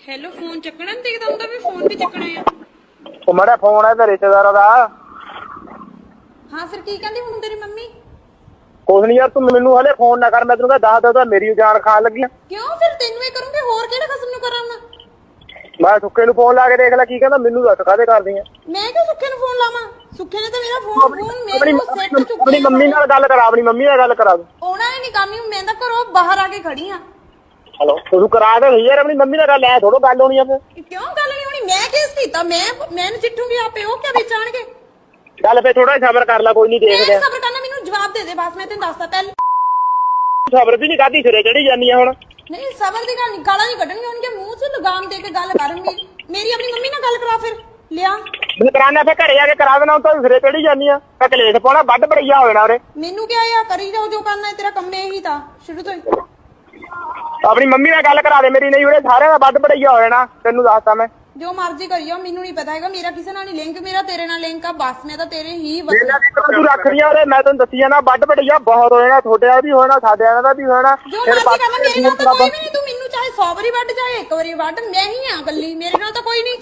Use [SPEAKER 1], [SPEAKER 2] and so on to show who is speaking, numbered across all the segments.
[SPEAKER 1] Hello phone ਚੱਕਣਾ ਨੀ ਦਿਖਦਾ ਹੁੰਦਾ ਵੀ ਫੋਨ ਵੀ ਚੱਕਣਾ ਆ।
[SPEAKER 2] ਉਹ ਮੜਾ ਫੋਨ ਹੈ ਤੇ ਰਿਸ਼ਤੇਦਾਰਾਂ ਦਾ।
[SPEAKER 1] ਹਾਂ ਫਿਰ ਕੀ ਕਹਿੰਦੀ ਹੁਣ ਤੇਰੀ ਮੰਮੀ?
[SPEAKER 2] ਕੁਛ ਨਹੀਂ ਯਾਰ ਤੂੰ ਮੈਨੂੰ ਹਲੇ ਫੋਨ ਨਾ ਕਰ ਮੈਂ ਤੈਨੂੰ ਕਹਾਂ ਦੱਸ ਦੱਸ ਮੇਰੀ ਜਾਨ ਖਾਣ ਲੱਗੀ ਆ
[SPEAKER 1] ਕਿਉਂ? ਫਿਰ ਤੈਨੂੰ ਇਹ ਕਰੂੰਗੀ ਹੋਰ ਕਿਹੜਾ ਖਸਮ ਨੂੰ ਕਰਾਂ ਮੈਂ?
[SPEAKER 2] ਮੈਂ ਸੁੱਕੇ ਨੂੰ ਫੋਨ ਲਾ ਕੇ ਦੇਖ ਲੈ ਕੀ ਕਹਿੰਦਾ ਮੈਨੂੰ ਦੱਸ ਕਾਹਦੇ ਕਰਦੀ ਆ
[SPEAKER 1] ਮੈਂ ਕਿਉਂ ਸੁੱਖੇ ਨੂੰ ਫੋਨ ਲਾਵਾਂ? ਸੁੱਖੇ ਨੇ ਤਾਂ ਮੇਰਾ ਫੋਨ ਫੋਨ
[SPEAKER 2] ਆਪਣੀ
[SPEAKER 1] ਮੇਰੇ ਕੋਲ ਸੈੱਟ
[SPEAKER 2] ਆਪਣੀ ਮੰਮੀ ਨਾਲ ਗੱਲ ਕਰਾ ਆਪਣੀ ਮੰਮੀ ਨਾਲ ਗੱਲ ਕਰਾ।
[SPEAKER 1] ਉਹਨਾਂ ਨੇ ਨਹੀਂ ਕਰਨੀ ਮੈਂ ਤਾਂ ਘਰੋਂ ਬਾਹਰ ਆ ਕੇ ਖੜੀ ਆ।
[SPEAKER 2] ਹਲੋ ਤੂੰ ਕਰਾ ਦੇ ਯਾਰ ਆਪਣੀ ਮੰਮੀ ਨਾਲ ਗੱਲ ਐ ਥੋੜੋ ਗੱਲ ਹੋਣੀ ਆ ਫਿਰ।
[SPEAKER 1] ਕਿਉਂ ਗੱਲ ਨਹੀਂ ਹੋਣੀ? ਮੈਂ ਕਿਸ ਕੀਤਾ ਮੈਂ ਮੈਂ ਚਿੱਠੂਗੀ ਆਪੇ ਉਹ ਕਿਆ ਵਿੱਚ ਆਣਗੇ
[SPEAKER 2] ਚੱਲ ਫੇ ਥੋੜਾ ਸਬਰ ਕਰ ਲੈ ਕੋਈ ਨਹੀਂ
[SPEAKER 1] ਮੈਂ
[SPEAKER 2] ਦੇਖਦੇ
[SPEAKER 1] ਸਬਰ ਕਰਨਾ ਮੈਨੂੰ ਜਵਾਬ ਦੇ ਦੇ ਬਸ ਮੈਂ ਤੈਨੂੰ ਦੱਸਦਾ ਪਹਿਲੇ
[SPEAKER 2] ਸਬਰ ਵੀ ਨਹੀਂ ਕਾਦੀ ਸਿਰੇ ਚੜੀ ਜਾਂਦੀ ਆ ਹੁਣ।
[SPEAKER 1] ਨਹੀਂ ਸਬਰ ਦੀ ਗੱਲ ਨਹੀਂ ਗਾਲਾਂ ਨਹੀਂ ਕੱਢਣੀਆਂ ਉਹਨਗੇ ਮੂੰਹ 'ਚ ਲਗਾਮ ਦੇ ਕੇ ਗੱਲ ਕਰਨਗੇ ਮੇਰੀ। ਆਪਣੀ ਮੰਮੀ ਨਾਲ ਗੱਲ ਕਰਾ ਫਿਰ ਲਿਆ।
[SPEAKER 2] ਮੈਨੂੰ ਕਰਾਣਾ ਫੇ ਘਰੇ ਆ ਕੇ ਕਰਾ ਦੇਣਾ ਤਾਂ ਸਿਰੇ ਚੜੀ ਜਾਂਦੀ ਆ। ਤਾਂ ਕਲੇਸ਼ ਪਾਉਣਾ ਵੱਡ ਬੜਈਆ ਹੋ ਜਾਣਾ ਉਰੇ
[SPEAKER 1] ਮੈਨੂੰ ਕਿਹਾ ਆ ਕਰੀ ਜਾਓ ਜੋ ਕਰਨਾ ਹੈ ਤੇਰਾ ਕੰਮ ਇਹੀ ਤਾਂ ਸ਼ੁਰੂ ਤੋਂ ਹੀ।
[SPEAKER 2] ਆਪਣੀ ਮੰਮੀ ਨਾਲ ਗੱਲ ਕਰਾ ਦੇ ਮੇਰੀ ਨਹੀਂ ਉਰੇ ਸਾਰਿਆਂ ਦਾ ਵੱਡ ਬੜਈਆ ਹੋ ਜਾਣਾ ਤੈਨੂੰ ਦੱਸਤਾ ਮੈਂ।
[SPEAKER 1] ਜੋ ਮਰਜ਼ੀ ਕਰੀ ਜਾਓ ਮੈਨੂੰ ਨਹੀਂ ਪਤਾ ਹੈਗਾ ਮੇਰਾ ਕਿਸੇ ਨਾਲ ਨਹੀਂ ਲਿੰਕ ਮੇਰਾ ਤੇਰੇ ਨਾਲ ਲਿੰਕ ਆ ਬਸ ਮੈਂ ਤਾਂ ਤੇਰੇ ਹੀ ਬਸ
[SPEAKER 2] ਇਹਨਾਂ ਦੀ ਤੂੰ ਰੱਖਦੀਆਂ ਉਰੇ ਮੈਂ ਤੈਨੂੰ ਦੱਸੀ ਜਾਣਾ ਵੱਡ ਬੜਈਆ ਬਹੁਤ ਹੋ ਜਾਣਾ ਤੁਹਾਡੇ ਦਾ ਵੀ ਹੋਣਾ ਸਾਡੇ ਦਾ ਵੀ ਹੋਣਾ।
[SPEAKER 1] ਜੋ ਮਰਜ਼ੀ ਕਰ ਮੇਰੇ ਨਾਲ ਤਾਂ ਕੋਈ ਵੀ ਨਹੀਂ ਤੂੰ ਮੈਨੂੰ ਚਾਹੇ 100 ਵਾਰੀ ਵੱਢ ਚਾਹੇ ਇੱਕ ਵਾਰੀ ਵੱਢ ਮੈਂ ਹੀ ਆ ਗੱਲੀ ਮੇਰੇ ਨਾਲ ਤਾਂ ਕੋਈ ਨਹੀਂ।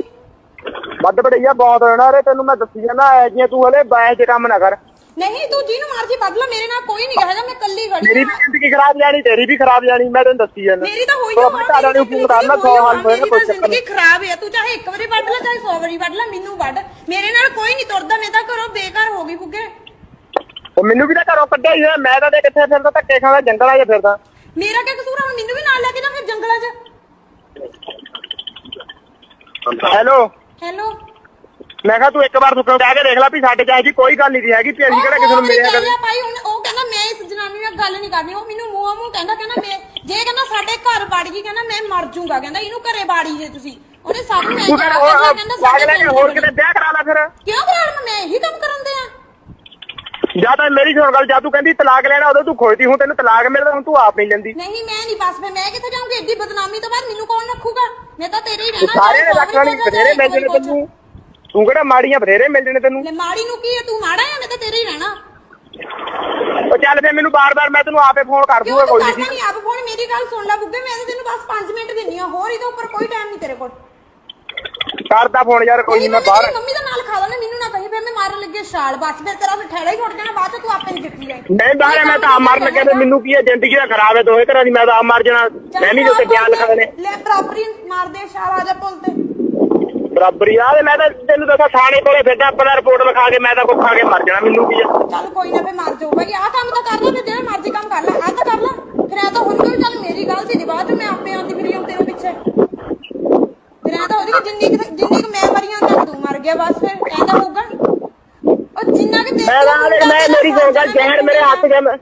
[SPEAKER 2] ਵੱਡ ਬੜਈਆ ਬਹੁਤ ਹੋ ਜਾਣਾ ਉਰੇ ਤੈਨੂੰ ਮੈਂ ਦੱਸੀ ਜਾਣਾ ਐ ਜਿਹੀਆਂ ਤੂੰ ਹਲੇ ਬਾਇ ਚ ਕੰਮ ਨਾ ਕਰ।
[SPEAKER 1] ਨਹੀਂ ਤੂੰ ਜਿਹਨੂੰ ਮਰਜ਼ੀ ਵੱਢ ਲੈ ਮੇਰੇ ਨਾਲ ਕੋਈ ਨਹੀਂ ਹੈਗਾ ਮੈਂ ਕੱਲੀ ਖੜੀ
[SPEAKER 2] ਮੇਰੀ ਵੀ ਜ਼ਿੰਦਗੀ ਖਰਾਬ ਜਾਣੀ ਤੇਰੀ ਵੀ ਖਰਾਬ ਜਾਣੀ ਮੈਂ ਤੈਨੂੰ ਦੱਸੀ ਜਾਣਾ
[SPEAKER 1] ਮੇਰੀ ਤਾਂ ਹੋਈ ਆ
[SPEAKER 2] ਘਰ ਵਾਲੇ ਨੂੰ ਫੋਨ ਕਰਨਾ 100 ਹਾਲ
[SPEAKER 1] ਮੇਰੀ
[SPEAKER 2] ਕੋਈ ਚੱਕਰ
[SPEAKER 1] ਜ਼ਿੰਦਗੀ ਖਰਾਬ ਹੈ ਤੂੰ ਚਾਹੇ ਇੱਕ ਵਾਰੀ ਵੱਢ ਲੈ ਚਾਹੇ 100 ਵਾਰੀ ਵੱਢ ਲੈ ਮੈਨੂੰ ਵੱਢ। ਮੇਰੇ ਨਾਲ ਕੋਈ ਨਹੀਂ ਤੁਰਦਾ ਮੈਂ ਤਾਂ ਘਰੋਂ ਬੇਕਾਰ ਹੋ ਗਈ ਬੁੱਗੇ।
[SPEAKER 2] ਉਹ ਮੈਨੂੰ ਵੀ ਤਾਂ ਘਰੋਂ ਕੱਢਿਆ ਹੀ ਹੋਇਆ, ਮੈਂ ਤਾਂ ਦੇ ਕਿੱਥੇ ਫਿਰਦਾ ਧੱਕੇ ਖਾਂਦਾ ਜੰਗਲਾਂ 'ਚ ਫਿਰਦਾ
[SPEAKER 1] ਮੇਰਾ ਕੀ ਕਸੂਰ ਆ ਹੁਣ ਮੈਨੂੰ ਵੀ ਨਾਲ ਲੈ ਕੇ ਜਾ ਫਿਰ ਜੰਗਲਾਂ 'ਚ।
[SPEAKER 2] ਹੈਲੋ।
[SPEAKER 1] ਹੈਲੋ।
[SPEAKER 2] ਮੈਂ ਕਿਹਾ ਤੂੰ ਇੱਕ ਵਾਰ ਸੁੱਕਣ ਕਹਿ ਕੇ ਦੇਖ ਲੈ ਵੀ ਸਾਡੇ ਚ ਇਹੋ ਜਿਹੀ ਕੋਈ ਗੱਲ ਨਹੀਂ ਦੀ ਹੈਗੀ ਵੀ ਅਸੀਂ ਕਿਹੜਾ ਕਿਸੇ ਨੂੰ ਮਿਲਿਆ ਕਦੇ।
[SPEAKER 1] ਭਾਈ ਹੁਣ ਉਹ ਕਹਿੰਦਾ ਮੈਂ ਇਸ ਜਨਾਨੀ ਨਾਲ ਗੱਲ ਨਹੀਂ ਕਰਨੀ ਉਹ ਮੈਨੂੰ ਮੂੰਹ ਮੂੰਹ ਕਹਿੰਦਾ ਕਹਿੰਦਾ ਮੈਂ ਜੇ ਕਹਿੰਦਾ ਸਾਡੇ ਘਰ ਵੜ ਗਈ ਕਹਿੰਦਾ ਮੈਂ ਮਰ ਜਾਊਂਗਾ ਕਹਿੰਦਾ ਇਹਨੂੰ ਘਰੇ ਬਾੜੀ ਜੇ ਤੁਸੀਂ। ਉਹਨੇ ਸਭ ਨੂੰ
[SPEAKER 2] ਤੂੰ ਫਿਰ
[SPEAKER 1] ਕਹਿੰਦਾ ਕਹਿੰਦਾ
[SPEAKER 2] ਉਹ
[SPEAKER 1] ਸਾਡੇ
[SPEAKER 2] ਲੈ ਕੇ ਹੋਰ ਕਿਤੇ ਵਿਆਹ ਕਰਾ ਲੈ ਫਿਰ।
[SPEAKER 1] ਕਿਉਂ ਕਰਾਉਣ ਮੈਂ ਇਹੀ ਕੰਮ ਕਰਾਉਂਦੇ ਆ।
[SPEAKER 2] ਜਾਂ ਤਾਂ ਮੇਰੀ ਸੁਣ ਗੱਲ ਜਾਂ ਤੂੰ ਕਹਿੰਦੀ ਤਲਾਕ ਲੈਣਾ ਉਦੋਂ ਤੂੰ ਖੋਜਦੀ ਹੁਣ ਤੈਨੂੰ ਤਲਾਕ ਮਿਲਦਾ ਹੁਣ ਤੂੰ ਆਪ ਨਹੀਂ ਲੈਂਦੀ।
[SPEAKER 1] ਨਹੀਂ ਮੈਂ ਨਹੀਂ ਬਸ ਫਿਰ ਮੈਂ ਕਿੱਥੇ ਜਾਊਂਗੀ? ਏਡੀ ਬਦਨਾਮੀ ਤੋਂ ਬਾਅਦ ਮੈਨੂੰ ਕੌਣ ਰੱਖੂਗਾ? ਮੈਂ ਤਾਂ ਤੇਰੇ ਹੀ ਰਹਿਣਾ
[SPEAKER 2] ਸਾਰੇ
[SPEAKER 1] ਚਾਹੇ
[SPEAKER 2] ਰੱਖਣਾ ਨਹੀਂ
[SPEAKER 1] ਕੋਈ
[SPEAKER 2] ਜਣੇ
[SPEAKER 1] ਕੁਛ।
[SPEAKER 2] ਤੈਨੂੰ ਤੂੰ ਕਿਹੜਾ ਮਾੜੀਆਂ ਬਥੇਰੇ ਮਿਲ ਜਣੇ ਤੈਨੂੰ?
[SPEAKER 1] ਲੈ ਮਾੜੀ ਨੂੰ ਕੀ ਹੈ ਤੂੰ ਮਾੜਾ ਹੈ ਮੈਂ ਤਾਂ ਤੇਰੇ ਹੀ ਰਹਿਣਾ।
[SPEAKER 2] ਉਹ ਚੱਲ ਫੇ ਮੈਨੂੰ ਬਾਰ-ਬਾਰ ਮੈਂ ਤੈਨੂੰ ਆਪੇ ਫੋਨ ਕਰ
[SPEAKER 1] ਕਿਉਂ
[SPEAKER 2] ਦੂੰਗਾ
[SPEAKER 1] ਤੂੰ
[SPEAKER 2] ਕੋਈ
[SPEAKER 1] ਕਰਦਾ
[SPEAKER 2] ਨਹੀਂ
[SPEAKER 1] ਨਹੀਂ ਆਪ ਫੋਨ? ਮੇਰੀ ਗੱਲ ਸੁਣ ਲੈ ਬੁੱਗੇ ਮੈਂ ਤਾਂ ਤੈਨੂੰ ਬਸ 5 ਮਿੰਟ ਦਿੰਨੀ ਆ ਹੋਰ ਇਹਦੇ ਉੱਪਰ ਕੋਈ ਟਾਈਮ ਨਹੀਂ ਤੇਰੇ ਕੋਲ।
[SPEAKER 2] ਕਰਦਾ ਫੋਨ ਯਾਰ ਕੋਈ ਨਹੀਂ ਮੈਂ ਬਾਹਰ
[SPEAKER 1] ਮੰਮੀ ਦਾ ਨਾਲ ਖਾ ਲੈਣਾ ਮੈਨੂੰ ਨਾ ਕਹੀ ਫਿਰ ਮੈਂ ਮਾਰਨ ਲੱਗੇ ਛਾਲ ਬਸ ਫਿਰ ਤੇਰਾ ਫਿਰ ਹੀ ਛੁੱਟ ਜਾਣਾ ਬਾਅਦ ਚ ਤੂੰ ਆਪੇ ਨਹੀਂ ਜਿੱਤੀ ਜਾਏ
[SPEAKER 2] ਨਹੀਂ ਬਾਹਰ ਮੈਂ ਤਾਂ ਆਪ ਮਰਨ ਲੱਗਿਆ ਤੇ ਮੈਨੂੰ ਕੀ ਹੈ ਜ਼ਿੰਦਗੀ ਦਾ ਖਰਾਬ ਹੈ ਦੋਹੇ ਤਰ੍ਹਾਂ ਦੀ ਮੈਂ ਤਾਂ ਆਪ ਮਰ ਜਾਣਾ। ਮੈਂ ਨਹੀਂ ਜਿੱਤੇ ਬਿਆਨ ਲਿਖਾ ਨੇ
[SPEAKER 1] ਲੈ ਬਰਾਬਰੀ ਮਾਰਦੇ ਆ ਜਾ ਪੁੱਲ ਤੇ।
[SPEAKER 2] ਬਰਾਬਰੀ ਆ ਤੇ ਮੈਂ ਤਾਂ ਤੈਨੂੰ ਦੱਸਾਂ ਥਾਣੇ ਕੋਲੇ ਫਿਰਦਾ ਆਪਣਾ ਰਿਪੋਰਟ ਲਿਖਾ ਕੇ ਮੈਂ ਤਾਂ ਕੁੱਖ ਕੇ ਮਰ ਜਾਣਾ ਮੈਨੂੰ ਕੀ ਹੈ
[SPEAKER 1] ਚੱਲ ਕੋਈ ਨਾ ਫੇ ਮਰ ਜਾਓ ਭਾਈ ਆਹ ਕੰਮ ਤਾਂ ਕਰ ਲੈ ਤੇ ਜਿਹੜਾ ਮਰਜ਼ੀ ਕੰਮ ਕਰ ਲੈ ਆਹ ਤਾਂ ਕਰ ਲੈ। ਫਿਰ ਐ ਤਾਂ ਹੁਣ ਕੋਈ ਚੱਲ ਮੇਰੀ ਗੱਲ ਸੀ ਬਾਅਦ ਚ ਮੈਂ ਆਪੇ ਆਉਂਦੀ ਫਿਰੀ ਆਉਂ ਤੇਰੇ ਪਿੱਛੇ। ਫਿਰ ਐ ਤਾਂ ਉਹਦੀ ਕਿ ਜਿੰਨੀ ਕੁ- ਜਿੰਨੀ ਕੁ ਮੈਂ ਮਰੀ ਆਂ ਤੂੰ ਮਰ ਗਿਆ ਬਸ ਫਿਰ ਐ ਤਾਂ ਹੋਊਗਾ। ਉਹ ਜਿੰਨਾ ਕਿ
[SPEAKER 2] ਮੈਂ ਤਾਂ ਹਾਲੇ- ਮੈਂ ਮੇਰੀ ਸੁਣ ਗੱਲ ਜ਼ਹਿਰ ਮੇਰੇ ਹੱਥ ਹੈ, ਮੈਂ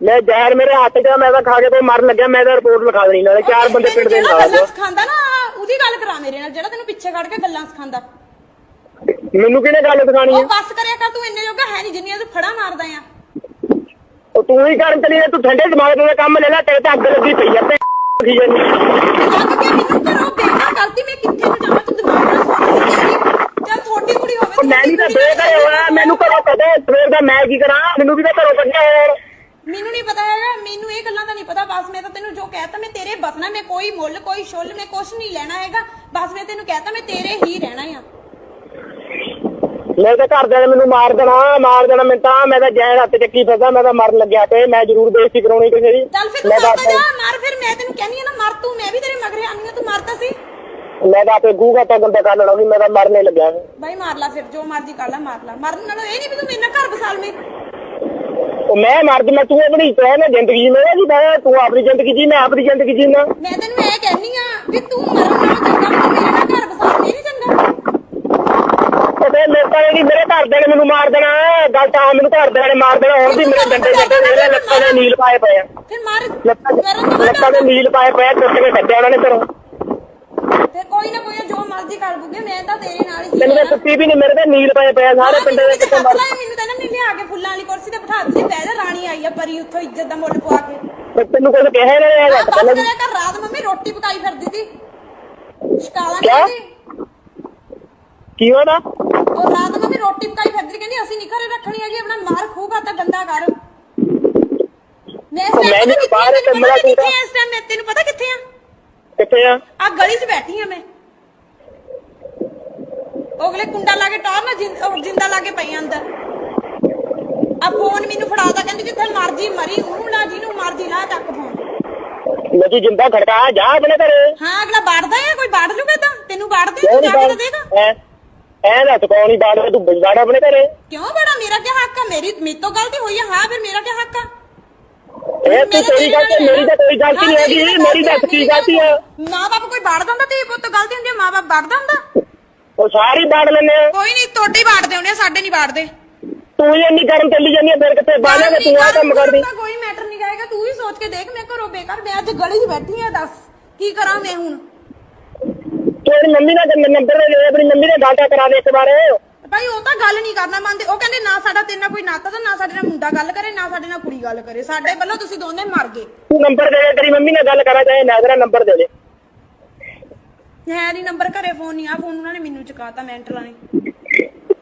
[SPEAKER 2] ਮੈਂ ਜ਼ਹਿਰ ਮੇਰੇ ਹੱਥ ਹੈ, ਮੈਂ ਤਾਂ ਖਾ ਕੇ ਕੋਈ ਮਰਨ ਲੱਗਿਆ ਮੈਂ ਤਾਂ ਰਿਪੋਰਟ ਲਿਖਾ ਦੇਣੀ ਨਾਲੇ ਚਾਰ ਬੰਦੇ ਪਿੰਡ ਦੇ ਨਾਲ
[SPEAKER 1] ਸਿਖਾਉਂਦਾ ਨਾ ਉਹਦੀ ਗੱਲ ਕਰਾ ਮੇਰੇ ਨਾਲ? ਜਿਹੜਾ ਤੈਨੂੰ ਪਿੱਛੇ ਕੱਢ ਕੇ ਗੱਲਾਂ ਸਿਖਾਉਂਦਾ।
[SPEAKER 2] ਮੈਨੂੰ ਕਿਹਨੇ ਗੱਲ ਦਿਖਾਣੀ
[SPEAKER 1] ਉਹ
[SPEAKER 2] ਹੈ
[SPEAKER 1] ਬਸ ਕਰਿਆ ਕਰ ਤੂੰ ਇੰਨੇ ਜੋਗਾ ਹੈ ਨਹੀਂ ਜਿੰਨੀਆਂ ਤੂੰ ਫੜਾ ਮਾਰਦਾ ਆ।
[SPEAKER 2] ਉਹ ਤੂੰ ਹੀ ਕਰਨ ਚਲੀ ਜਾ, ਤੂੰ ਠੰਡੇ ਦਿਮਾਗ ਦਾ ਕੰਮ ਲੈ ਲੈ ਤੇਰੇ ਤੇ ਅੱਗ ਲੱਗੀ ਪਈ ਆ ਤੇ ਕੀ ਜਾਨੀ
[SPEAKER 1] ਲੱਗ ਗਿਆ ਮੈਨੂੰ ਘਰੋਂ ਬੇਕਾਰ ਕਰਤੀ ਮੈਂ ਕਿੱਥੇ ਨੂੰ ਜਾਵਾਂ? ਤੂੰ ਦਿਮਾਗ ਨਾਲ ਸੋਚ ਚੱਲ ਥੋੜੀ ਕੁੜੀ ਹੋਵੇ
[SPEAKER 2] ਉਹ ਮੈਂ ਨਹੀਂ ਤਾਂ ਬੇਘਰੇ ਹੋਇਆ ਮੈਨੂੰ ਘਰੋਂ ਸਵੇਰ ਦਾ ਮੈਂ ਕੀ ਕਰਾਂ? ਮੈਨੂੰ ਵੀ ਤਾਂ ਘਰੋਂ ਕੱਢਿਆ ਹੋਇਆ
[SPEAKER 1] ਮੈਨੂੰ ਨਹੀਂ ਪਤਾ ਹੈਗਾ ਮੈਨੂੰ ਇਹ ਗੱਲਾਂ ਦਾ ਨਹੀਂ ਪਤਾ ਬਸ ਮੈਂ ਤਾਂ ਤੈਨੂੰ ਜੋ ਕਹਿਤਾ ਮੈਂ ਤੇਰੇ ਬਸਣਾ ਮੈਂ ਕੋਈ ਮੁੱਲ ਕੋਈ ਛੁੱਲ ਮੈਂ ਕੁਛ ਨਹੀਂ ਲੈਣਾ ਹੈਗਾ। ਬਸ ਮੈਂ ਤੈਨੂੰ ਕਹਿਤਾ ਮੈਂ ਤੇਰੇ ਹੀ ਰਹਿਣਾ ਆ।
[SPEAKER 2] ਮੈਂ ਤਾਂ ਘਰਦਿਆਂ ਨੇ ਮੈਨੂੰ ਮਾਰ ਦੇਣਾ ਮਾਰ ਦੇਣਾ ਮੈਂ ਤਾਂ ਮੈਂ ਤਾਂ ਜੈਨ ਹੱਥ ਚੱਕੀ ਫਿਰਦਾ ਮੈਂ ਤਾਂ ਮਰਨ ਲੱਗਿਆ ਤੇ ਮੈਂ ਜ਼ਰੂਰ ਬੇਇੱਜ਼ਤੀ ਕਰਾਉਣੀ ਕਿਸੇ ਦੀ
[SPEAKER 1] ਚੱਲ ਫਿਰ ਤੂੰ
[SPEAKER 2] ਮੈਂ ਤਾਂ
[SPEAKER 1] ਜਾ ਮਰ ਫਿਰ ਮੈਂ ਤੈਨੂੰ ਕਹਿੰਦੀ ਆ ਨਾ ਮਰ ਤੂੰ ਮੈਂ ਵੀ ਤੇਰੇ ਮਗਰੇ ਆਨੀ ਆ ਤੂੰ ਮਰਦਾ ਸੀ।
[SPEAKER 2] ਮੈਂ ਤਾਂ ਆਪੇ ਗੂਗਾ ਤਾਂ ਗੰਦਾ ਕਰ ਲੈਣਾ ਵੀ ਮੈਂ ਤਾਂ ਮਰਨੇ ਲੱਗਿਆ।
[SPEAKER 1] ਬਾਈ ਮਾਰ ਲੈ ਫਿਰ ਜੋ ਮਰਜ਼ੀ ਕਰ ਲੈ ਮਾਰ ਲੈ। ਮਰਨ ਨਾਲੋਂ ਇਹ ਨਹੀਂ ਵੀ ਤੂੰ ਮੇਰੇ ਨਾਲ ਘਰ ਵਸਾਲ ਮੇ
[SPEAKER 2] ਉਹ ਮੈਂ ਮਰਦ ਮੈਂ ਤੂੰ ਆਪਣੀ ਤੈਨੂੰ ਨਾ ਜ਼ਿੰਦਗੀ ਜੀ ਮੇਰਾ ਜੀ ਮੈਂ ਤੂੰ ਆਪਣੀ ਜ਼ਿੰਦਗੀ ਜੀ ਮੈਂ ਆਪਣੀ ਜ਼ਿੰਦਗੀ ਜੀਣਾ
[SPEAKER 1] ਮੈਂ ਤੈਨੂੰ ਇਹ ਕਹਿੰਦੀ ਆ ਵੀ ਤੂੰ ਮਰਨ ਨਾਲੋਂ ਚੰਗਾ ਮੇਰੇ ਨਾਲ ਘਰ ਵਸਾਲ ਮੇ ਨਹੀਂ ਚੰਗਾ।
[SPEAKER 2] ਤੇ ਮੇਰੇ ਤਾਂ ਜਿਹੜੀ ਮੇਰੇ ਘਰਦਿਆਂ ਨੇ ਮੈਨੂੰ ਮਾਰ ਦੇਣਾ ਗੱਲ ਤਾਂ ਮੈਨੂੰ ਘਰਦਿਆਂ ਨੇ ਮਾਰ ਦੇਣਾ ਹੁਣ ਵੀ ਮੇਰੇ ਡੰਡੇ ਡੰਡੇ ਮੇਰੇ ਲੱਤਾਂ ਦੇ ਨੀਲ ਪਾਏ ਪਏ ਆ।
[SPEAKER 1] ਫਿਰ ਮਾਰ
[SPEAKER 2] ਲੱਤਾਂ
[SPEAKER 1] ਮਰਨ ਤੋਂ
[SPEAKER 2] ਦੇ- ਲੱਤਾਂ ਦੇ ਨੀਲ ਪਾਏ ਪਏ ਆ ਟੁੱਟ ਕੇ ਕੱਢਿਆ ਉਹਨਾਂ ਨੇ ਘਰੋਂ।
[SPEAKER 1] ਫਿਰ ਕੋਈ ਨਾ ਕੋਈ ਨਾ ਜੋ ਮਰਜ਼ੀ ਕਰ ਬੁੱਗੇ ਮੈਂ ਤਾਂ ਤੇਰੇ ਨਾਲ ਹੀ
[SPEAKER 2] ਤੈਨੂੰ ਤਾਂ। ਟੁੱਟੀ ਵੀ ਨਹੀਂ ਮੇਰੇ ਤੇ ਨੀਲ ਪਏ ਪਏ ਆ ਸਾਰੇ ਪਿੰਡ ਦੇ ਕਿਤੇ ਮਰ
[SPEAKER 1] ਮੈਨੂੰ ਤਾਂ ਨਾ ਨਹੀਂ ਲਿਆ ਕੇ ਫੁੱਲਾਂ ਵਾਲੀ ਕੁਰਸੀ ਤੇ ਬਿਠਾ ਦਿੱਤੀ ਬਹਿ ਜਾ ਰਾਣੀ ਆਈ ਆ ਪਰੀ ਉੱਥੋਂ ਇੱਜ਼ਤ ਦਾ ਮੁੱਲ ਪਵਾ ਕੇ।
[SPEAKER 2] ਤੇ ਤੈਨੂੰ ਕੁਝ ਕਿਹਾ ਨਾ
[SPEAKER 1] ਆਹ
[SPEAKER 2] ਹੈਗਾ
[SPEAKER 1] ਬਸ ਕਰਿਆ ਕਰ ਰਾਤ ਮੰਮੀ ਰੋਟੀ ਪਕਾਈ ਫਿਰਦੀ ਸੀ। ਸ਼ਕਾਲਾ
[SPEAKER 2] ਕਿਆ?
[SPEAKER 1] ਨਹੀਂ
[SPEAKER 2] ਕੀ ਹੋਣਾ
[SPEAKER 1] ਉਹ ਰਾਤ ਮੰਮੀ ਰੋਟੀ ਪਕਾਈ ਫਿਰਦੀ ਸੀ, ਕਹਿੰਦੀ ਅਸੀਂ ਨਹੀਂ ਘਰੇ ਰੱਖਣੀ ਹੈਗੀ ਆਪਣਾ ਮਾਰ ਖੂਗਾ ਤਾਂ ਗੰਦਾ ਕਰ ਮੈਂ ਇਸ time
[SPEAKER 2] ਮੈਂ
[SPEAKER 1] ਪਤਾ
[SPEAKER 2] ਨਹੀਂ
[SPEAKER 1] ਕਿੱਥੇ
[SPEAKER 2] ਬਾਹਰ
[SPEAKER 1] ਆ? ਤੈਨੂੰ
[SPEAKER 2] ਕਮਰਾ
[SPEAKER 1] ਪਤਾ ਕਿੱਥੇ
[SPEAKER 2] ਤੂੰ
[SPEAKER 1] ਆ ਇਸ ਟਾਈਮ ਮੈਂ ਤੈਨੂੰ ਪਤਾ ਕਿੱਥੇ ਆ?
[SPEAKER 2] ਕਿੱਥੇ ਆ?
[SPEAKER 1] ਆ ਗਲੀ 'ਚ ਬੈਠੀ ਆ ਮੈਂ। ਉਹ ਅਗਲੇ ਕੁੰਡਾ ਲਾ ਕੇ ਟੌਰ ਨਾ ਜਿੰਦ- ਲਾ ਕੇ ਪਈ ਅੰਦਰ। ਆ ਫੋਨ ਮੈਨੂੰ ਫੜਾਤਾ ਕਹਿੰਦੀ ਜਿੱਥੇ ਮਰਜ਼ੀ ਮਰੀ ਉਹਨੂੰ ਲਾ ਜਿਹਨੂੰ ਮਰਜ਼ੀ ਲਾ ਚੱਕ ਫੋਨ।
[SPEAKER 2] ਲੱਗੀ ਜਿੰਦਾ ਖੜਕਾ ਜਾ ਆਪਣੇ ਘਰੇ।
[SPEAKER 1] ਹਾਂ ਅਗਲਾ ਬਾੜਦਾ ਹੈ ਕੋਈ ਬਾੜ ਲੂਗਾ ਤਾਂ? ਤੈਨੂੰ ਬਾੜਦੇ ਤੂੰ ਜਾ ਕੇ
[SPEAKER 2] ਬਾੜ
[SPEAKER 1] ਤਾਂ ਦੇਗਾ
[SPEAKER 2] ਐ ਐ ਨਾ ਤੂੰ ਨਹੀਂ ਬਾੜ ਤੂੰ ਬਜਾੜਾ ਆਪਣੇ ਘਰੇ।
[SPEAKER 1] ਕਿਉਂ ਬੜਾ ਮੇਰਾ ਕੀ ਹੱਕ ਆ? ਮੇਰੀ ਮੇਰੇ ਤੋਂ ਗਲਤੀ ਹੋਈ ਆ? ਹਾਂ ਫਿਰ ਮੇਰਾ ਕੀ ਹੱਕ ਆ?
[SPEAKER 2] ਇਹ ਤੂੰ ਤੇਰੀ ਗੱਲ ਤੇ ਮੇਰੀ ਤਾਂ ਕੋਈ ਗਲਤੀ ਨਹੀਂ ਹੈਗੀ ਮੇਰੀ ਦੱਸ ਕੀ ਗਲਤੀ ਆ?
[SPEAKER 1] ਮਾਂ ਬਾਪ ਕੋਈ ਬਾੜ ਦਿੰਦਾ ਤੇ ਪੁੱਤ ਗਲਤੀ ਹੁੰਦੀ ਆ ਮਾਂ ਬਾਪ ਬਾੜਦਾ ਹੁੰਦਾ?
[SPEAKER 2] ਉਹ ਸਾਰੀ ਬਾੜ ਲੈਨੇ ਆ।
[SPEAKER 1] ਕੋਈ ਨਹੀਂ ਤੁਹਾਡੇ ਬਾੜਦੇ ਹੁੰਦੇ ਆ ਸਾਡੇ ਨਹੀਂ ਬਾੜਦੇ
[SPEAKER 2] ਤੂੰ ਹੀ ਇੰਨੀ ਗਰਮ ਚੱਲੀ ਜਾਂਦੀ ਆ ਫਿਰ ਕਿੱਥੇ ਬਾੜਾਂਗੇ ਤੂੰ ਆ ਕੰਮ ਕਰਦੀ
[SPEAKER 1] ਤਾਂ ਕੋਈ ਮੈਟਰ ਨਹੀਂ ਜਾਏਗਾ ਤੂੰ ਵੀ ਸੋਚ ਕੇ ਦੇਖ ਮੈਂ ਘਰੋਂ ਬੇਕਾਰ ਮੈਂ ਅੱਜ ਗਲੀ 'ਚ ਬੈਠੀ ਆ ਦੱਸ ਕੀ ਕਰਾਂ ਮੈਂ ਹੁਣ?
[SPEAKER 2] ਤੂੰ ਆਪਣੀ ਮੰਮੀ ਨਾਲ ਤੇ ਨੰਬਰ ਦੇ ਦੇ ਆਪਣੀ ਮੰਮੀ ਨਾਲ ਗੱਲ ਕਰਾ ਦੇ ਇੱਕ ਵਾਰ।
[SPEAKER 1] ਭਾਈ ਉਹ ਤਾਂ ਗੱਲ ਨਹੀਂ ਕਰਨਾ ਮੰਨਦੇ ਉਹ ਕਹਿੰਦੇ ਨਾ ਸਾਡਾ ਤੇਰੇ ਨਾਲ ਕੋਈ ਨਾਤਾ ਤਾਂ ਨਾ ਸਾਡੇ ਨਾਲ ਮੁੰਡਾ ਗੱਲ ਕਰੇ ਨਾ ਸਾਡੇ ਨਾਲ ਕੁੜੀ ਗੱਲ ਕਰੇ ਸਾਡੇ ਵੱਲੋਂ ਤੁਸੀਂ ਦੋਨੇ ਮਰ ਗਏ।
[SPEAKER 2] ਤੂੰ ਨੰਬਰ ਦੇ ਦੇ ਤੇਰੀ ਮੰਮੀ ਨਾਲ ਗੱਲ ਕਰਾ ਚਾਹੇ ਨਾ ਤੇਰਾ ਨੰਬਰ ਦੇ ਦੇ।
[SPEAKER 1] ਹੈ ਨਹੀਂ ਨੰਬਰ ਘਰੇ ਫੋਨ ਨਹੀਂ ਆ ਫੋਨ ਉਹਨਾਂ ਨੇ ਮੈਨੂੰ ਚੁਕਾਤਾ ਮੈਂਟਲਾਂ ਨੇ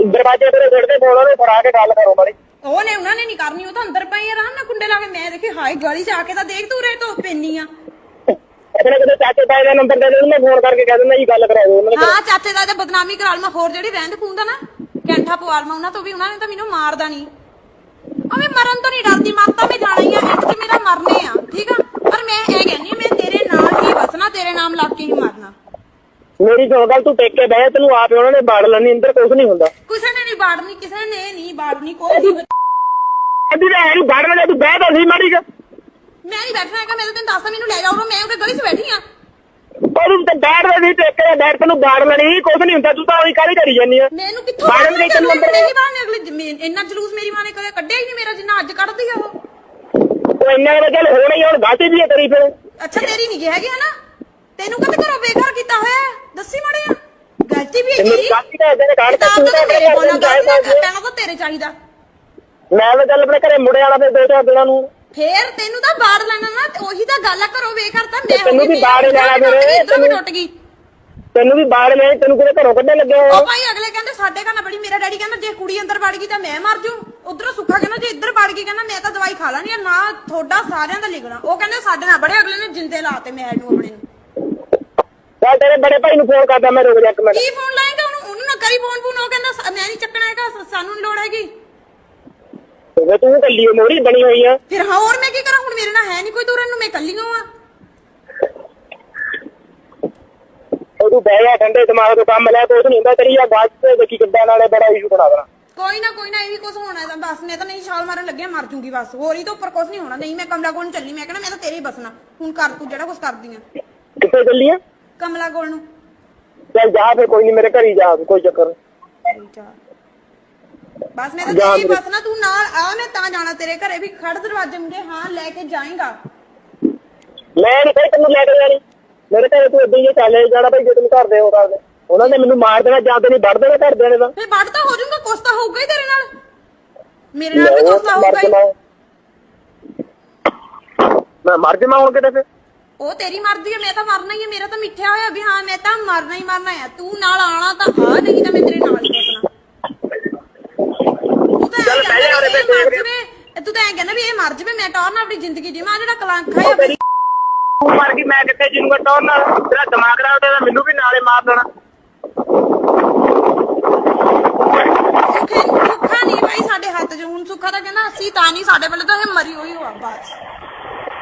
[SPEAKER 2] ਦਰਵਾਜ਼ੇ ਤੇ ਛੱਡਦੇ ਫੋਨ ਉਹਨੇ ਫੜਾ ਕੇ ਗੱਲ ਕਰੋ ਮਾਰੀ
[SPEAKER 1] ਉਹ ਨੇ ਉਹਨਾਂ ਨੇ ਨਹੀਂ ਕਰਨੀ ਉਹ ਤਾਂ ਅੰਦਰ ਪਈ ਆ ਆਰਾਮ ਨਾਲ ਕੁੰਡੇ ਲਾ ਕੇ ਮੈਂ ਦੇਖੀ ਹਾਏ ਗਲੀ ਆ ਕੇ ਤਾਂ ਦੇਖ ਤੂੰ ਰੇ ਤੋਂ ਪੈਣੀ ਆ।
[SPEAKER 2] ਆਪਣੇ ਕਿਤੇ ਚਾਚੇ ਤਾਏ ਦਾ ਨੰਬਰ ਦੇ ਦੇ ਉਹਨੂੰ ਫੋਨ ਕਰਕੇ ਕਹਿ ਦਿੰਦਾ ਜੀ ਗੱਲ ਕਰਾ ਦਿਓ ਉਹਨਾਂ ਨੇ
[SPEAKER 1] ਹਾਂ ਚਾਚੇ ਦਾ ਤੇ ਬਦਨਾਮੀ ਕਰਾ ਲਵਾਂ ਹੋਰ ਜਿਹੜੀ ਰਹਿੰਦ ਖੂੰਦਾ ਨਾ ਕੈਂਠਾ ਪਵਾ ਲਵਾਂ ਉਹਨਾਂ ਤੋਂ ਵੀ ਉਹਨਾਂ ਨੇ ਤਾਂ ਮੈਨੂੰ ਮਾਰਦਾ ਨਹੀਂ ਅਵੇ ਮਰਨ ਤੋਂ ਨਹੀਂ ਡਰਦੀ ਮਰ ਤਾਂ ਮੈਂ ਜਾਣਾ ਹੀ ਆ ਇੱਕ ਤੇ ਮੇਰਾ ਮਰਨੇ ਆ ਠੀਕ ਆ ਪਰ ਮੈਂ ਇਹ ਕਹਿੰਨੀ ਆ ਮੈਂ ਤੇਰੇ ਨਾਲ ਹੀ ਵਸਣਾ ਤੇਰੇ ਨਾਮ ਲੱਗ ਕੇ ਹੀ ਮਰਨਾ
[SPEAKER 2] ਮੇਰੀ ਸੁਣ ਗੱਲ ਤੂੰ ਟੇਕ ਕੇ ਬਹਿ ਤੈਨੂੰ ਆਪ ਉਹਨਾਂ ਨੇ ਬਾੜ ਲੈਣੀ ਅੰਦਰ ਕੁਝ ਨਹੀਂ ਹੁੰਦਾ।
[SPEAKER 1] ਕਿਸੇ ਨੇ ਨਹੀਂ ਬਾੜਨੀ ਕਿਸੇ ਨੇ ਨਹੀਂ ਬਾੜਨੀ ਕੋਈ ਨਹੀਂ।
[SPEAKER 2] ਅੱਧੀ ਤਾਂ ਨਹੀਂ ਬਾੜ ਲੈਣੇ ਤੂੰ ਬਹਿ ਤਾਂ ਸੀ ਮਾੜੀ ਕੁ।
[SPEAKER 1] ਮੈਂ ਨਹੀਂ ਬੈਠਣਾ ਹੈਗਾ ਮੈਂ ਤਾਂ ਤੈਨੂੰ ਦੱਸਦਾ ਮੈਨੂੰ ਲੈ ਜਾ ਉਰੋਂ ਮੈਂ ਉਹਦੇ ਗਲੀ 'ਚ ਬੈਠੀ ਆ।
[SPEAKER 2] ਉਹਨੂੰ ਤੇ ਬੈਠ ਦੇ ਸੀ ਟੇਕ ਕੇ ਬੈਠ ਤੈਨੂੰ ਬਾੜ ਲੈਣੀ ਕੁਝ ਨਹੀਂ ਹੁੰਦਾ ਤੂੰ ਤਾਂ ਉਹੀ ਕਾਹਲੀ ਕਰੀ ਜਾਂਦੀ ਆ।
[SPEAKER 1] ਮੈਨੂੰ ਕਿੱਥੋਂ
[SPEAKER 2] ਬਾੜਨੀ ਦੇ ਤੈਨੂੰ ਨੰਬਰ
[SPEAKER 1] ਨਹੀਂ ਬਾੜਨੇ ਅਗਲੇ ਜ਼ਮੀਨ ਇੰਨਾ ਜਲੂਸ ਮੇਰੀ ਮਾਂ ਨੇ ਕਦੇ ਕੱਢਿਆ ਹੀ ਨਹੀਂ ਮੇਰਾ ਜਿੰਨਾ ਅੱਜ ਕੱਢਦੀ ਆ ਉਹ।
[SPEAKER 2] ਉਹ ਇੰਨਾ ਕੁ ਚੱਲ ਹੋਣਾ ਹੀ ਹੁਣ ਗਾਤੀ ਵੀ ਹੈ ਤੇਰੀ ਫਿਰ।
[SPEAKER 1] ਅੱਛਾ ਤੇਰੀ ਨਹੀਂ ਹੈਗੀ ਹਨਾ? ਤੈਨੂੰ ਕਦੇ ਘਰੋਂ ਬੇਘਰ ਕੀਤਾ ਹੋਇਆ? ਗਲਤੀ
[SPEAKER 2] ਤਾਂ ਕਾਢ ਤੂੰ
[SPEAKER 1] ਤਾਂ
[SPEAKER 2] ਤਾਂ
[SPEAKER 1] ਨਾ ਤੇਰੇ ਚਾਹੀਦਾ?
[SPEAKER 2] ਮੈਂ ਤਾਂ ਚੱਲ ਆਪਣੇ ਘਰੇ ਮੁੰਡੇ ਵਾਲਾ ਫਿਰ ਦੋ ਚਾਰ ਦਿਨਾਂ ਨੂੰ।
[SPEAKER 1] ਫੇਰ ਤੈਨੂੰ ਤਾਂ ਬਾੜ ਲੈਣਾ ਨਾ ਤੇ ਉਹੀ ਤਾਂ ਗੱਲ ਆ ਘਰੋਂ ਬੇਘਰ ਤਾਂ ਮੈਂ
[SPEAKER 2] ਤੈਨੂੰ ਵੀ ਬਾੜ ਹੀ ਲੈਣਾ ਫਿਰ,
[SPEAKER 1] ਇਧਰੋਂ ਵੀ ਟੁੱਟ ਗਈ।
[SPEAKER 2] ਤੈਨੂੰ ਵੀ ਬਾੜ ਲੈ ਤੈਨੂੰ ਕਿਤੇ ਘਰੋਂ ਕੱਢਣ ਲੱਗੇ ਹੋ?
[SPEAKER 1] ਉਹ ਭਾਈ ਅਗਲੇ ਕਹਿੰਦੇ ਸਾਡੇ ਘਰ ਨਾ ਬੜੀ ਮੇਰਾ ਡੈਡੀ ਕਹਿੰਦਾ ਜੇ ਕੁੜੀ ਅੰਦਰ ਵੜ ਗਈ ਤਾਂ ਮੈਂ ਮਰ ਜੂ। ਉਧਰੋਂ ਸੁੱਖਾ ਕਹਿੰਦਾ ਜੇ ਇੱਧਰ ਵੜ ਗਈ ਕਹਿੰਦਾ ਮੈਂ ਤਾਂ ਦਵਾਈ ਖਾ ਲਾਣੀ ਨਾ ਤੁਹਾਡਾ ਸਾਰਿਆਂ ਦਾ ਲਿਖਣਾ ਉਹ ਕਹਿੰਦੇ ਸਾਡੇ ਨਾਲ ਬੜੇ ਅਗਲੇ ਨੇ ਜਿੰਦੇ ਲਾਤੇ ਮੈਂ ਨੂੰ ਆਪਣੇ ਨੂੰ।
[SPEAKER 2] ਚੱਲ ਤੇਰੇ ਬੜੇ ਭਾਈ ਨੂੰ ਫੋਨ ਕਰਦਾ ਮੈਂ ਰੁਕ ਜਾ ਇੱਕ ਮਿੰਟ।
[SPEAKER 1] ਕੀ ਫੋਨ ਲਾਏਗਾ? ਸਾਨੂੰ ਨੀ ਲੋੜ ਹੈਗੀ?
[SPEAKER 2] ਵੇ ਤੂੰ ਕੱਲੀ ਮੋਰੀ ਬਣੀ ਹੋਈ ਆ।
[SPEAKER 1] ਫਿਰ ਹੋਰ ਮੈਂ ਕੀ ਕਰਾਂ? ਹੁਣ ਮੇਰੇ ਨਾਲ ਹੈ ਨਹੀਂ ਕੋਈ ਤੁਰਨ ਨੂੰ ਮੈਂ ਕੱਲੀ ਹਾਂ
[SPEAKER 2] ਉਹ ਤੂੰ ਬਹਿ ਜਾ ਠੰਡੇ ਦਿਮਾਗ ਤੋਂ ਕੰਮ ਲੈ ਕੁਝ ਨਹੀਂ ਹੁੰਦਾ ਤੇਰੀ ਆ ਬਾਤ ਤੇ ਦੇਖੀ ਕਿੱਦਾਂ ਨਾਲੇ ਬੜਾ ਇਸ਼ੂ ਬਣਾ ਦੇਣਾ।
[SPEAKER 1] ਕੋਈ ਨਾ ਕੋਈ ਨਾ ਇਹ ਵੀ ਕੁਝ ਹੋਣਾ ਤਾਂ ਬਸ ਮੈਂ ਤਾਂ ਨਹੀਂ ਛਾਲ ਮਾਰਨ ਲੱਗਿਆ ਮਰ ਜੂੰਗੀ ਬਸ। ਹੋਰ ਹੀ ਤੋਂ ਉੱਪਰ ਕੁਝ ਨਹੀਂ ਹੋਣਾ ਨਹੀਂ ਮੈਂ ਕਮਲਾ ਕੋਲ ਨੂੰ ਚੱਲੀ ਮੈਂ ਕਹਿੰਦਾ ਮੈਂ ਤਾਂ ਤੇਰੇ ਹੀ ਬਸਣਾ। ਹੁਣ ਕਰ ਤੂੰ ਜਿਹੜਾ ਕੁਝ ਕਰਦੀ ਆ।
[SPEAKER 2] ਕਿੱਥੇ ਚੱਲੀ ਆ?
[SPEAKER 1] ਕਮਲਾ ਕੋਲ ਨੂੰ।
[SPEAKER 2] ਚੱਲ ਜਾ ਫਿਰ ਕੋਈ ਨਹੀਂ ਮੇਰੇ ਘਰ ਹੀ ਜਾ ਕੋਈ ਚੱਕਰ ਨੀ।
[SPEAKER 1] ਬਸ ਮੈਂ ਤਾਂ ਤੇਰੇ
[SPEAKER 2] ਮੇਰੇ-
[SPEAKER 1] ਬਸਣਾ ਤੂੰ ਨਾਲ ਆ ਮੈਂ ਤਾਂ ਜਾਣਾ ਤੇਰੇ ਘਰੇ ਵੀ ਖੜ ਦਰਵਾਜ਼ੇ ਮੁੰਡੇ ਹਾਂ ਲੈ ਕੇ ਜਾਏਗਾ।
[SPEAKER 2] ਮੈਂ ਨਹੀਂ ਤੈਨੂੰ ਲੈ ਕੇ ਜਾਣੀ। ਮੇਰੇ ਘਰੇ ਤੂੰ ਏਦਾਂ ਹੀ ਚੱਲੇ ਜਾਣਾ ਭਾਈ ਜੇ ਤੈਨੂੰ ਘਰ ਦੇ ਹੋ ਕਰਦੇ ਉਹਨਾਂ ਨੇ ਮੈਨੂੰ ਮਾਰ ਦੇਣਾ ਜਾਂ ਤੇ ਨਹੀਂ ਵੜ ਦੇਣਾ ਘਰ ਦੇ। ਨੇ ਤਾਂ
[SPEAKER 1] ਫੇ ਵੱਢ ਤਾਂ ਹੋ ਜਾਊਗਾ ਕੁਛ ਤਾਂ ਹੋਊਗਾ ਹੀ ਤੇਰੇ ਨਾਲ। ਮੇਰੇ ਨਾਲ ਵੀ ਕੁਛ ਤਾਂ ਹੋਊਗਾ ਹੀ।
[SPEAKER 2] ਮੈਂ ਮਰ ਜਾਵਾਂ ਹੁਣ ਕਿਤੇ ਫਿਰ?
[SPEAKER 1] ਉਹ ਤੇਰੀ ਮਰਜ਼ੀ ਹੈ ਮੈਂ ਤਾਂ ਮਰਨਾ ਹੀ ਹੈ ਮੇਰਾ ਤਾਂ ਮਿੱਠਿਆ ਹੋਇਆ ਵੀ ਹਾਂ ਮੈਂ ਤਾਂ ਮਰਨਾ ਹੀ ਮਰਨਾ ਹੈ ਤੂੰ ਨਾਲ ਆਣਾ ਤਾਂ ਆ ਨਹੀਂ ਤਾਂ ਮੈਂ ਤੇਰੇ ਨਾਲ ਹੀ ਬਸਣਾ ਤੂੰ ਤਾਂ
[SPEAKER 2] ਚੱਲ
[SPEAKER 1] ਐਂ
[SPEAKER 2] ਬਹਿ ਜਾ
[SPEAKER 1] ਕਹਿੰਦਾ
[SPEAKER 2] ਉਰੇ
[SPEAKER 1] ਵੀ ਇਹ
[SPEAKER 2] ਤੇ
[SPEAKER 1] ਮਰ ਜਵੇ ਤੂੰ ਤਾਂ ਐਂ ਕਹਿੰਦਾ ਵੀ ਇਹ ਮੈਂ ਟੌਰ ਨਾਲ ਆਪਣੀ ਜ਼ਿੰਦਗੀ ਜੀਵਾਂ ਜਿਹੜਾ ਕਲੰਕ ਹੈ
[SPEAKER 2] ਤੂੰ ਮਰ ਗਈ ਮੈਂ ਕਿੱਥੇ ਜਿੰਗਾ ਟੌਰ ਨਾਲ? ਤੇਰਾ ਦਿਮਾਗ ਖਰਾਬ ਹੋਇਆ ਮੈਨੂੰ ਵੀ ਨਾਲੇ ਮਾਰ ਦੇਣਾ।
[SPEAKER 1] ਸੁੱਖੇ ਸੁੱਖਾ ਨਹੀਂ ਭਾਈ ਸਾਡੇ ਹੱਥ 'ਚ। ਹੁਣ ਸੁੱਖਾ ਤਾਂ ਕਹਿੰਦਾ ਅਸੀਂ ਤਾਂ ਨਹੀਂ ਸਾਡੇ ਵੱਲੋਂ ਤਾਂ ਇਹ ਮਰੀ ਹੋਈ ਹੋਆ ਬਸ।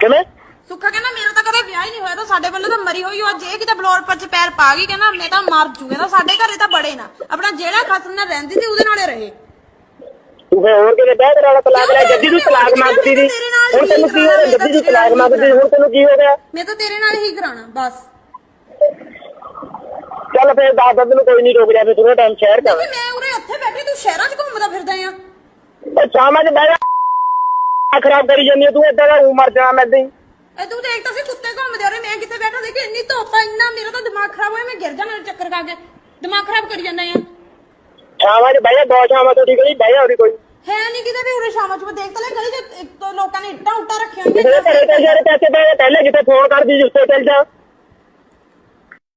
[SPEAKER 2] ਕਿਵੇਂ?
[SPEAKER 1] ਸੁੱਖਾ ਕਹਿੰਦਾ ਮੇਰਾ ਤਾਂ ਕਦੇ ਵਿਆਹ ਹੀ ਨਹੀਂ ਹੋਇਆ ਤਾਂ ਸਾਡੇ ਵੱਲੋਂ ਤਾਂ ਮਰੀ ਹੋਈ ਹੋਆ। ਜੇ ਕਿਤੇ ਬਲੋਰ ਪਰ ਚ ਪੈਰ ਪਾ ਗਈ ਕਹਿੰਦਾ ਮੈਂ ਤਾਂ ਮਰ ਜੂ ਕਹਿੰਦਾ ਸਾਡੇ ਘਰੇ ਤਾਂ ਬੜੇ ਨਾ। ਆਪਣਾ ਜਿਹੜਾ ਖਸਮ ਨਾਲ ਰਹਿੰਦੀ ਸੀ ਉਹਦੇ ਨਾਲੇ ਰਹੇ।
[SPEAKER 2] ਤੂੰ ਫੇ ਹੋਰ ਕਿਤੇ ਬਹਿ ਤੇਰਾ ਤਲਾਕ ਲੈ ਜੱਦੀ ਤੂੰ ਤਲਾਕ ਮੰਗਦੀ ਸੀ। ਹੁਣ ਤੈਨੂੰ ਕੀ ਹੋ ਗਿਆ? ਜੱਦੀ ਤੂੰ ਤਲਾਕ ਮੰਗਦੀ ਹੁਣ ਤੈਨੂੰ ਕੀ ਹੋ ਗਿਆ?
[SPEAKER 1] ਮੈਂ ਤਾਂ ਤੇਰੇ ਨਾਲ ਹੀ ਕਰਾਣਾ ਬਸ।
[SPEAKER 2] ਚੱਲ ਫੇਰ ਦਸ ਦਿਨ ਨੂੰ ਕੋਈ ਨਹੀਂ ਰੁਕ ਜਾ ਫੇ ਥੋੜਾ ਟਾਈਮ ਸ਼ਹਿਰ ਚ
[SPEAKER 1] ਵੀ ਮੈਂ ਉਰੇ ਉੱਥੇ ਬੈਠੀ ਤੂੰ ਸ਼ਹਿਰਾਂ 'ਚ ਘੁੰਮਦਾ ਫਿਰਦਾ ਆ।
[SPEAKER 2] ਉਹ ਸ਼ਾਮਾਂ ਚ ਬਹਿ ਜਾ। ਆ ਖਰਾਬ ਕਰੀ ਜਾਂਦੀ ਆ ਤੂੰ ਏਦਾਂ ਦਾ ਊਂ ਮਰ ਜਾਣਾ ਮੈਂ ਏਦਾਂ ਹੀ।
[SPEAKER 1] ਇਹ ਤੂੰ ਦੇਖ ਤਾਂ ਸੀ ਕੁੱਤੇ ਘੁੰਮਦੇ ਰਹੇ ਮੈਂ ਕਿੱਥੇ ਬੈਠਾ ਦੇਖ ਇੰਨੀ ਧੁੱਪ ਆ ਇੰਨਾ ਮੇਰਾ ਤਾਂ ਦਿਮਾਗ ਖਰਾਬ ਹੋਇਆ ਮੈਂ ਗਿਰ ਜਾਣਾ ਚੱਕਰ ਖਾ ਕੇ। ਦਿਮਾਗ ਖਰਾਬ ਕਰੀ ਜਾਂਦਾ ਆ।
[SPEAKER 2] ਸ਼ਾਮਾਂ ਚ ਬਹਿ ਜਾ ਦੋ ਸ਼ਾਮਾਂ ਤੋਂ ਠੀਕ ਨਹੀਂ ਬਹਿ ਜਾ ਉਰੀ ਕੋਈ।
[SPEAKER 1] ਹੈ ਨਹੀਂ ਕਿਤੇ ਵੀ ਉਰੇ ਸ਼ਾਮਾਂ 'ਚ ਮੈਂ ਦੇਖ ਤਾਂ ਲੈ ਗਲੀ 'ਚ ਇੱਕ ਦੋ ਲੋਕਾਂ ਨੇ ਇੱਟਾਂ ਉੱਟਾਂ ਰੱਖੀਆਂ
[SPEAKER 2] ਜਿਹੜੇ
[SPEAKER 1] ਹੋਈਆਂ
[SPEAKER 2] ਘਰੇ ਤੇ ਜਿਹੜੇ ਪੈਸੇ ਪਏ ਪਹਿਲੇ ਜਿੱਥੇ ਫੋਨ ਕਰਦੀ ਉੱਥੇ ਚੱਲ ਜਾ।